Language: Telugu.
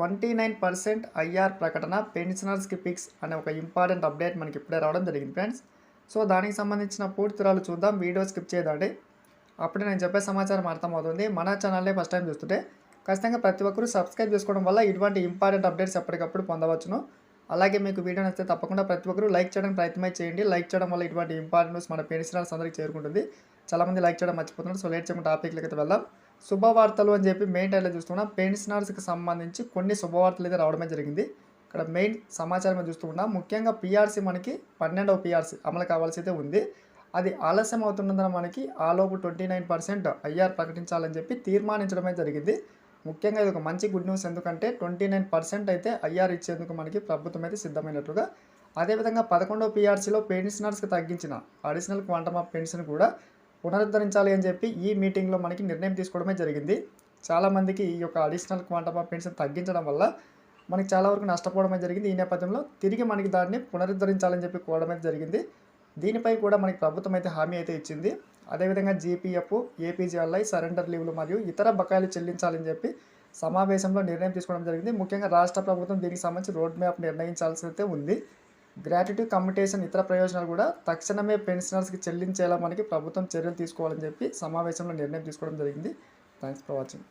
ట్వంటీ నైన్ పర్సెంట్ ఐఆర్ ప్రకటన పెన్షనర్స్కి ఫిక్స్ అనే ఒక ఇంపార్టెంట్ అప్డేట్ మనకి ఇప్పుడే రావడం జరిగింది ఫ్రెండ్స్. సో దానికి సంబంధించిన పూర్తి వివరాలు చూద్దాం. వీడియో స్కిప్ చేయదండి. అప్పుడే నేను చెప్పే సమాచారం అర్థమవుతుంది. మన ఛానల్ని ఫస్ట్ టైం చూస్తుంటే ఖచ్చితంగా ప్రతి ఒక్కరూ సబ్స్క్రైబ్ చేసుకోవడం వల్ల ఇటువంటి ఇంపార్టెంట్ అప్డేట్స్ ఎప్పటికప్పుడు పొందవచ్చును. అలాగే మీకు వీడియో నచ్చితే తప్పకుండా ప్రతి ఒక్కరూ లైక్ చేయడానికి ప్రయత్నమై చేయండి. లైక్ చేయడం వల్ల ఇటువంటి ఇంపార్టెంట్ న్యూస్ మన పెన్షనర్స్ అందరికీ చేరుకుంటుంది. చాలామంది లైక్ చేయడం మర్చిపోతున్నారు. సో లేట్ చేయకుండా టాపిక్లకి అయితే వెళ్దాం. శుభవార్తలు అని చెప్పి మెయిన్ టైట్లో చూస్తున్నాం. పెన్షనర్స్కి సంబంధించి కొన్ని శుభవార్తలు అయితే రావడమే జరిగింది. ఇక్కడ మెయిన్ సమాచారం చూస్తున్నాం ముఖ్యంగా పిఆర్సీ మనకి పన్నెండవ పిఆర్సీ అమలు కావాల్సి అయితే ఉంది. అది ఆలస్యం అవుతున్నందున మనకి ఆలోపు ట్వంటీ నైన్ పర్సెంట్ ఐఆర్ ప్రకటించాలని చెప్పి తీర్మానించడమే జరిగింది. ముఖ్యంగా ఇది ఒక మంచి గుడ్ న్యూస్ ఎందుకంటే ట్వంటీ నైన్ పర్సెంట్ అయితే ఐఆర్ ఇచ్చేందుకు మనకి ప్రభుత్వం అయితే సిద్ధమైనట్లుగా అదేవిధంగా పదకొండవ పిఆర్సీలో పెన్షనర్స్కి తగ్గించిన అడిషనల్ క్వాంటమ్ ఆఫ్ పెన్షన్ కూడా పునరుద్ధరించాలి అని చెప్పి ఈ మీటింగ్లో మనకి నిర్ణయం తీసుకోవడమే జరిగింది. చాలామందికి ఈ యొక్క అడిషనల్ క్వాంటమ్ ఆఫ్ పెన్షన్ తగ్గించడం వల్ల మనకి చాలా వరకు నష్టపోవడమే జరిగింది. ఈ నేపథ్యంలో తిరిగి మనకి దాన్ని పునరుద్ధరించాలని చెప్పి కోవడమే జరిగింది. దీనిపై కూడా మనకి ప్రభుత్వం అయితే హామీ అయితే ఇచ్చింది. అదేవిధంగా జీపీఎఫ్ ఏపీజీఎల్ఐ సరెండర్ లీవ్లు మరియు ఇతర బకాయిలు చెల్లించాలని చెప్పి సమావేశంలో నిర్ణయం తీసుకోవడం జరిగింది. ముఖ్యంగా రాష్ట్ర ప్రభుత్వం దీనికి సంబంధించి రోడ్ మ్యాప్ నిర్ణయించాల్సి అయితే ఉంది. గ్రాట్యుటీ కమ్యూటేషన్ ఇతర ప్రయోజనాలు కూడా తక్షణమే పెన్షనర్స్కి చెల్లించేలా మనకి ప్రభుత్వం చర్యలు తీసుకోవాలని చెప్పి సమావేశంలో నిర్ణయం తీసుకోవడం జరిగింది. Thanks for watching.